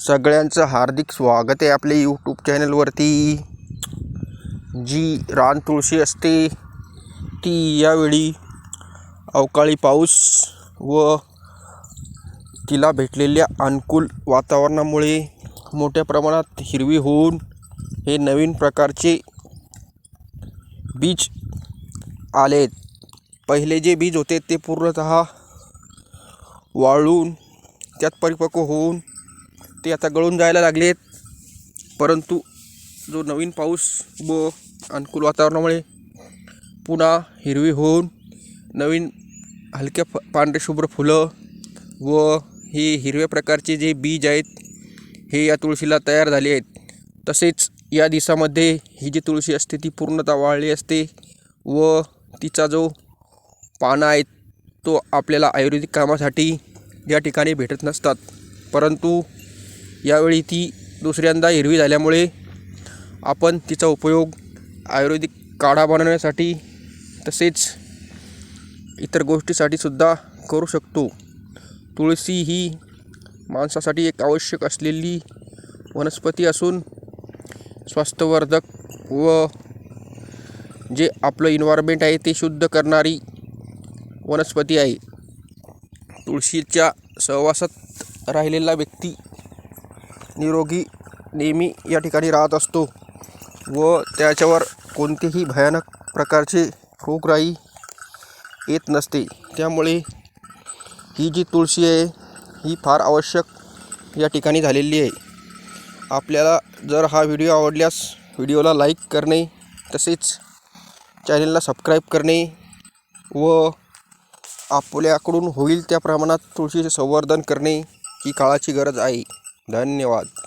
सगळ्यांचं हार्दिक स्वागत आहे आपल्या यूट्यूब चॅनलवरती जी रान तुळशी असते ती यावेळी अवकाळी पाऊस व तिला भेटलेल्या अनुकूल वातावरणामुळे मोठ्या प्रमाणात हिरवी होऊन हे नवीन प्रकारचे बीज आले पहिले जे बीज होते ते पूर्णतः वाळून त्यात परिपक्व होऊन ते आता गळून जायला लागलेत. परंतु जो नवीन पाऊस व अनुकूल वातावरणामुळे पुन्हा हिरवी होऊन नवीन हलक्या फ पांढरे शुभ्र फुलं व हे हिरव्या प्रकारचे जे बीज आहेत हे या तुळशीला तयार झाले आहेत. तसेच या दिवसामध्ये ही जी तुळशी असते ती पूर्णतः वाळली असते व तिचा जो पानं आहेत तो आपल्याला आयुर्वेदिक कामासाठी या ठिकाणी भेटत नसतात. परंतु यावेळी ती दुसऱ्यांदा हिरवी झाल्यामुळे आपण तिचा उपयोग आयुर्वेदिक काढा बनवण्यासाठी तसेच इतर गोष्टीसाठी सुद्धा करू शकतो. तुळशी ही माणसासाठी एक आवश्यक असलेली वनस्पती असून स्वास्थ्यवर्धक व जे आपलं इन्व्हायरमेंट आहे ते शुद्ध करणारी वनस्पती आहे. तुळशीच्या सहवासात राहिलेला व्यक्ती निरोगी नेहमी या ठिकाणी राहत असतो व त्याच्यावर कोणतेही भयानक प्रकारचे रोगराई येत नसते. त्यामुळे ही जी तुळशी आहे ही फार आवश्यक या ठिकाणी झालेली आहे. आपल्याला जर हा व्हिडिओ आवडल्यास व्हिडिओला लाईक करणे तसेच चॅनलला सबस्क्राईब करणे व आपल्याकडून होईल त्या प्रमाणात तुळशीचे संवर्धन करणे ही काळाची गरज आहे. धन्यवाद.